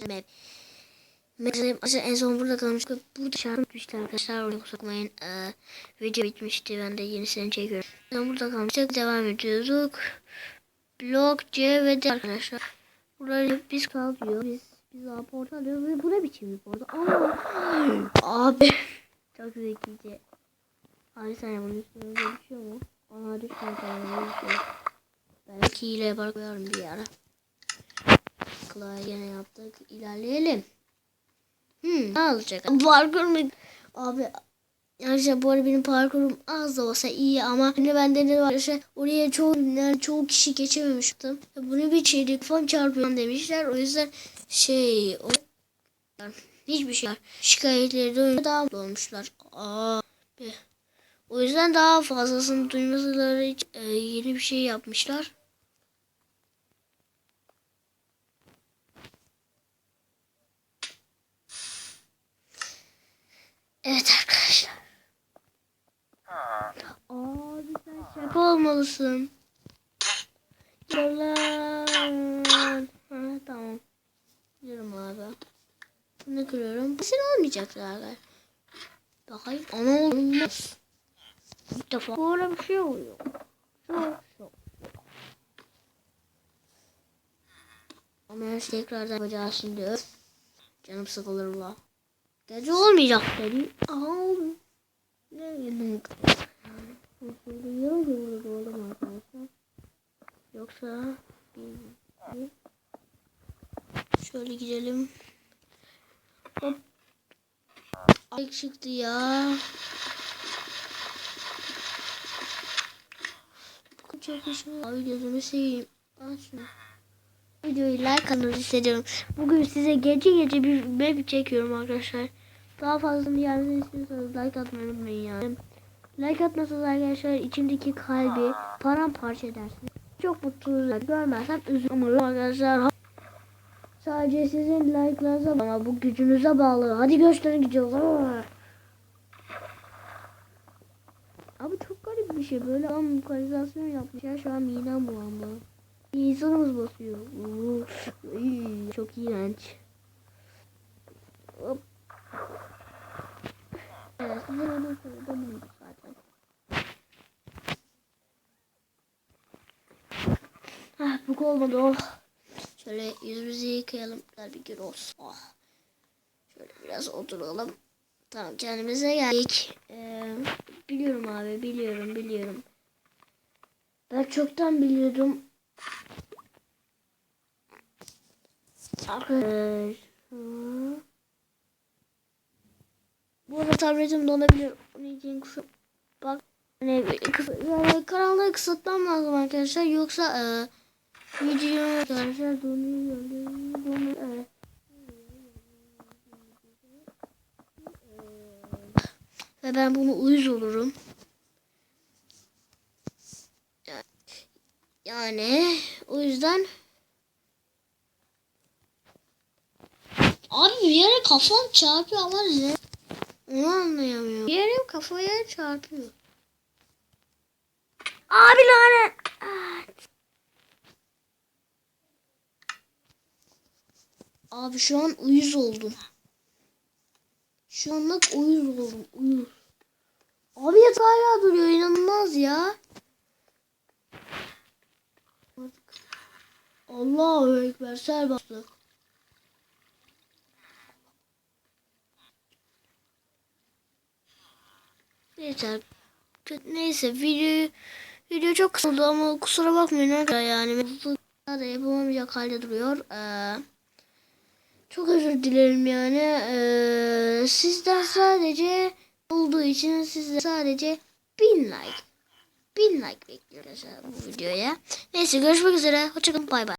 Map. Mesela en son burada kalmıştık. Burada şarkı bitmişti arkadaşlar. Oraya kusakmayın. Ee, video bitmişti. Ben de yenisini çekiyorum. En son burada kalmıştık. Devam ediyorduk. Blok C ve D arkadaşlar. Burada biz kalkıyor. Biz biz portal alıyoruz ve bu ne biçim bir portal? Aa! Abi. Çok zekice. Abi sen bunun üstüne düşüyor mu? Aha düşmüyor. Belki hile yapar koyarım bir ara. Kolay gene yaptık. İlerleyelim. Hmm, ne alacak? Parkur mu? Abi Arkadaşlar bu arada benim parkurum az da olsa iyi ama hani bende ne var işte oraya çoğu, yani çoğu kişi geçememiştim. Bunu bir çeyrek falan çarpıyor demişler. O yüzden şey o hiçbir şey var. Şikayetleri de daha olmuşlar. Aa, o yüzden daha fazlasını duymaları için e, yeni bir şey yapmışlar. Evet arkadaşlar. Abi sen şaka olmalısın. Yalan. Ha, tamam. Gidiyorum abi. Bunu kırıyorum. Sen olmayacak zaten. Bakayım. Ana olmaz. İlk defa böyle bir şey oluyor. Çok çok. Ama şey tekrardan yapacağız şimdi. Canım sıkılır la. Gece olmayacak dedi. Aa, ne yedim? Yarım gibi doğdum arkadaşlar. Yoksa şöyle gidelim. Hop. Ay çıktı ya. Çok işim. Ay gözümü seveyim. Al şunu. Videoyu like atmanızı istiyorum. Bugün size gece gece bir map çekiyorum arkadaşlar. Daha fazla gelmesini istiyorsanız like atmayı unutmayın yani. Like atmasanız arkadaşlar içimdeki kalbi paramparça edersiniz. Çok mutluyum. Görmezsem üzülürüm arkadaşlar. Sadece sizin like'larınıza ama bu gücünüze bağlı. Hadi gösterin gidiyoruz. Abi çok garip bir şey. Böyle ama lokalizasyon yapmışlar. Şu an midem bulandı. İnsanımız basıyor. İy, Çok iğrenç. Hop. Evet, size onu söyledim zaten. Ah, bu olmadı oh. Şöyle yüzümüzü yıkayalım. Güzel bir gün olsun. Oh. Şöyle biraz oturalım. Tamam kendimize geldik. Ee, biliyorum abi biliyorum biliyorum. Ben çoktan biliyordum. Arkadaşlar. Bu arada tabletim donabilir. Onun için kısa bak hani kısa, yani karanlığı kısıtlam lazım arkadaşlar. Yoksa e, video arkadaşlar donuyor. donuyor evet. Ve ben bunu uyuz olurum. Yani o yüzden Abi bir yere kafam çarpıyor ama ne? Onu anlayamıyorum. Bir yere kafaya çarpıyor. Abi lanet. Abi şu an uyuz oldum. Şu anlık uyuz oldum. Uyuz. Abi yatak hala duruyor. inanılmaz ya. Allahu Ekber. Sel Neyse. Neyse video video çok kısa oldu ama kusura bakmayın arkadaşlar yani bu da yapamayacak halde duruyor. Ee, çok özür dilerim yani. Ee, sizden sadece olduğu için sizden sadece bin like bin like bekliyoruz bu videoya. Neyse görüşmek üzere. Hoşçakalın. Bay bay.